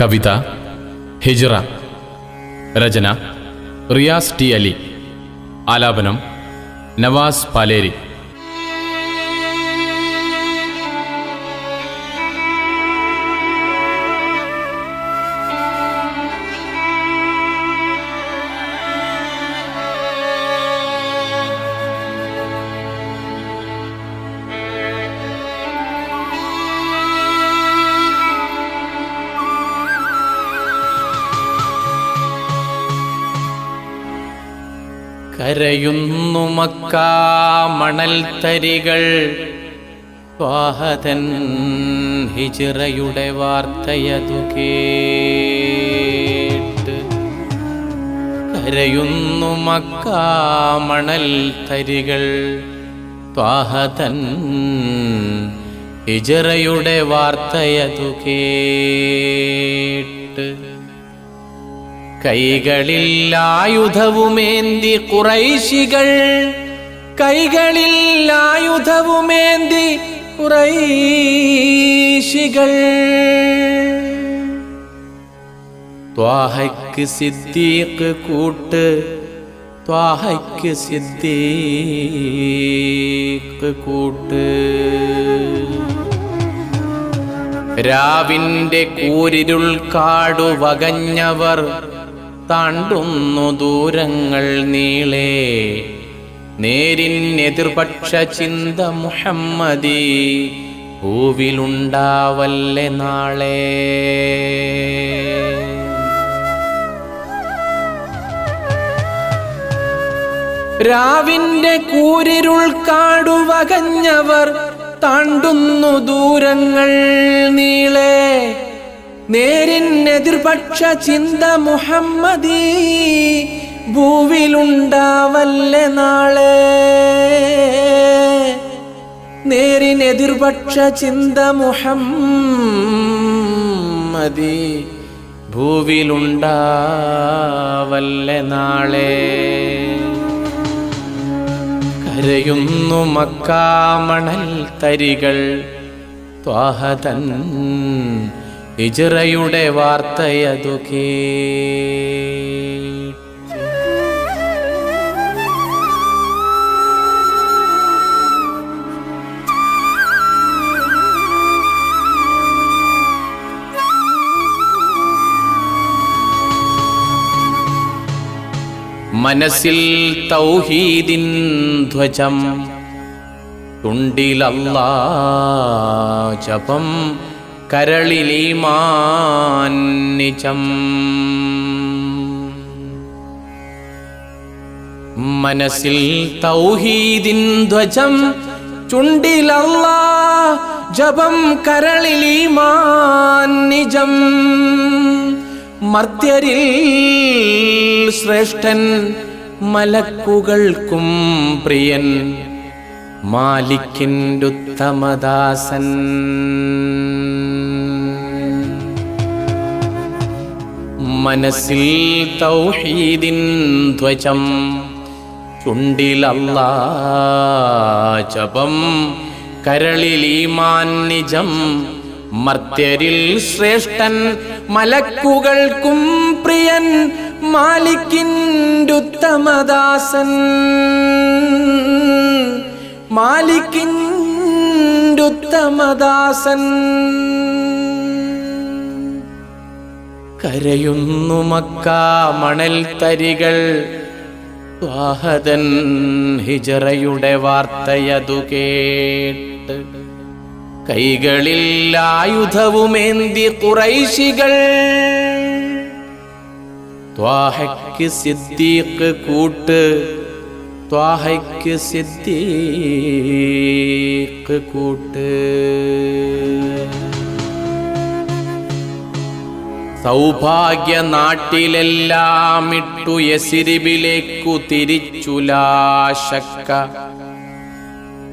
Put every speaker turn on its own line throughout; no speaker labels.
കവിത ഹിജ്റ രചന റിയാസ് ടി അലി ആലാപനം നവാസ് പാലേരി.
കരയുന്നു മക്കാ മണൽ തരികൾ. വാഹതൻ ഹിജിറയുടെ വാർത്തയതു കേട്ട്. കരയുന്നു മക്കാ മണൽ തരികൾ. ത്വാഹതൻ ഹിജറയുടെ വാർത്തയതു കേട്ട്. കൈകളിൽ ആയുധവുമേന്തി കുറൈശികൾ കൈകളില്ലായുധവുമേന്തി കുറൈശികൾ. ത്വാഹയ്ക്ക് സിദ്ദീഖ് കൂട്ട് ത്വാഹയ്ക്ക് സിദ്ദീഖ് കൂട്ട്. രാവിന്റെ കൂരിരുൾ കാടു വകഞ്ഞവർ താണ്ടുന്നു ദൂരങ്ങൾ നീളേ. നേരിൻ എതിർപക്ഷ ചിന്ത മുഹമ്മദി ഭൂവിലുണ്ടാവല്ലേ നാളെ? രാവിന്റെ കൂരിരുൾ കാടുവകഞ്ഞവർ താണ്ടുന്നു ദൂരങ്ങൾ നീളെ. നേരിനെതിർപക്ഷ ചിന്ത മുഹമ്മദീ ഭൂവിലുണ്ടാവല്ലേ നാളെ? നേരിനെതിർപക്ഷ ചിന്ത മുഹമ്മദി ഭൂവിലുണ്ടാവല്ലേ നാളെ? കരയുന്നു മക്കാമണൽ തരികൾ ത്വാഹതൻ ഹിജറയുടെ വാർത്തയതു മനസ്സിൽ തൗഹീദിൻ ധ്വജം തുണ്ടിലല്ലാ ജപം. കരളിലീമാനിജം മനസ്സിൽ തൗഹീദിൻ ധ്വജം ചുണ്ടിലല്ലാ ജപം കരളിലീമാനിജം മർത്യരിൽ ശ്രേഷ്ഠൻ മലക്കുകൾക്കും പ്രിയൻ മാലിക്കിന്റെ ഉത്തമദാസൻ. മനസ്സിൽ തൗഹീദിൻ ധ്വജം ചുണ്ടിലല്ലാ കരളിൽ ഈമാൻ നിജം മർത്യരിൽ ശ്രേഷ്ഠൻ മലക്കുകൾക്കും പ്രിയൻ മാലിക്കിന്റെ ഉത്തമദാസൻ കരയുന്നു മക്ക മണൽ തരികൾ. സ്വാഹതൻ ഹിജറയുടെ വാർത്തയതു കേട്ട്. കൈകളിൽ ആയുധവുമേന്തി കുറൈശികൾ. ത്വാഹയ്ക്ക് സിദ്ദീഖ് കൂട്ട്. ത്വാഹയ്ക്ക് സിദ്ദീഖ് കൂട്ട്. സൗഭാഗ്യ നാട്ടിലെല്ലാം ഇട്ടു യസിരിബിലേക്കു തിരിച്ചുലാശക്ക.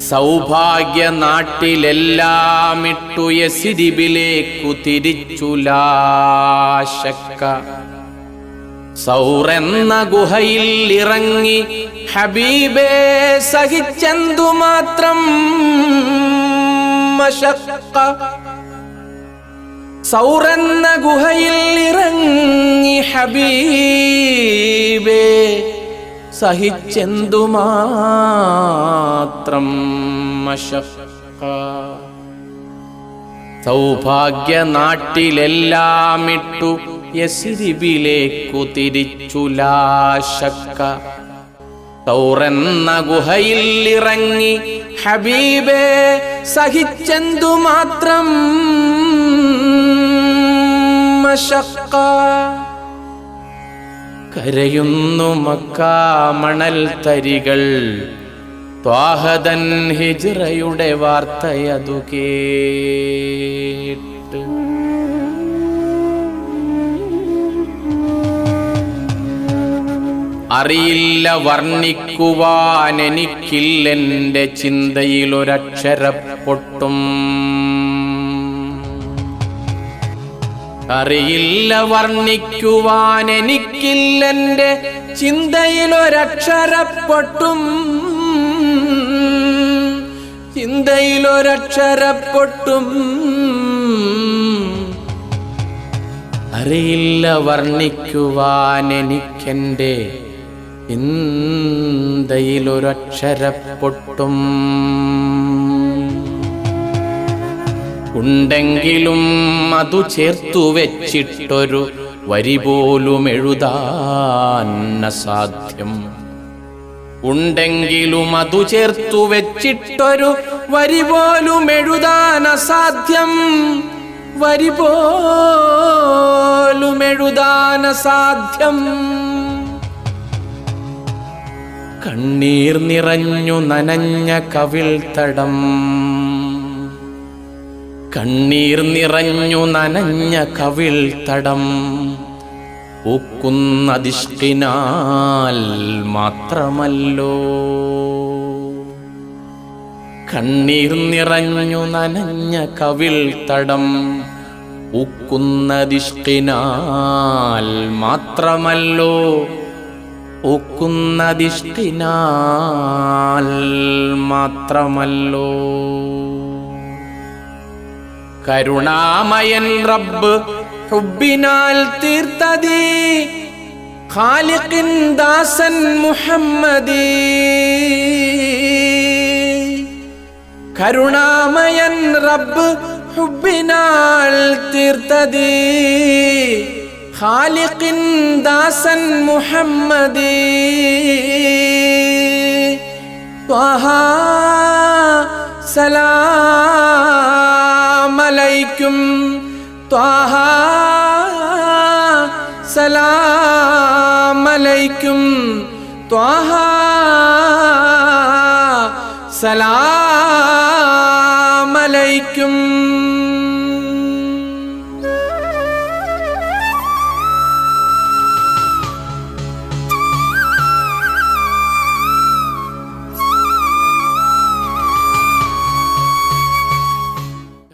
സൗഭാഗ്യ നാട്ടിലെല്ലാം ഇട്ടു യസിരിബിലേക്കു തിരിച്ചുലാശക്ക. സൗറെന്ന ഗുഹയിൽ ഇറങ്ങി ഹബീബേ സഹിച്ചെന്തു മാത്രം മശക്ക സൗറെന്ന ഗുഹയിൽ ഇറങ്ങി ഹബീബേ സഹിച്ചെന്തു മാത്രം മശക്ക സൗഭാഗ്യ നാട്ടിലെല്ലാം ഇട്ടു യസിരിബിലേക്കു തിരിച്ചു ലാശക്ക ഗുഹയിൽ ഇറങ്ങി ഹബീബേ സഹിച്ചെന്തു മാത്രം മശക്ക കരയുന്നു മക്കാമണൽ തരികൾ. ത്വാഹദൻ ഹിജ്റയുടെ വാർത്തയതു കേട്ട്. അറിയില്ല വർണിക്കുവാൻ എനിക്കില്ലെന്റെ ചിന്തയിലൊരക്ഷരപ്പൊട്ടും. അറിയില്ല വർണിക്കുവാൻ എനിക്കില്ലെന്റെ ചിന്തയിലൊരക്ഷരപ്പൊട്ടും. ചിന്തയിലൊരക്ഷരപ്പൊട്ടും. അറിയില്ല വർണിക്കുവാൻ എനിക്കെന്റെ ചിന്തയിലൊരക്ഷരപ്പൊട്ടും. ഉണ്ടെങ്കിലും അതു ചേർത്തു വെച്ചിട്ടൊരു വരി പോലും എഴുതാൻ അസാധ്യം. ഉണ്ടെങ്കിലും അതു ചേർത്തു വെച്ചിട്ടൊരു വരി പോലും എഴുതാൻ അസാധ്യം. വരി പോലും എഴുതാൻ അസാധ്യം. കണ്ണീർ നിറഞ്ഞു നനഞ്ഞ കവിൽ തടം കണ്ണീർ നിറഞ്ഞു നനഞ്ഞ കവിൾ തടം. ഉക്കുന്നതിഷ്ടിനാൽ മാത്രമല്ലോ. കണ്ണീർ നിറഞ്ഞു നനഞ്ഞ കവിൾ തടം. ഉക്കുന്നതിഷ്ടിനാൽ മാത്രമല്ലോ. ഉക്കുന്നതിഷ്ടിനാൽ മാത്രമല്ലോ. കരുണാമയൻ റബ്ബ് ഹുബിനാൽ തീർത്തതി. ഖാലിഖിൻ ദാസൻ മുഹമ്മദി. കരുണാമയൻ റബ്ബ് ഹുബിനാൽ തീർത്തതി. ഖാലിഖിൻ ദാസൻ മുഹമ്മദി. ത്വഹ സലാമലൈക്കും ത്വഹ സലാമലൈക്കും ത്വഹ സലാമലൈക്കും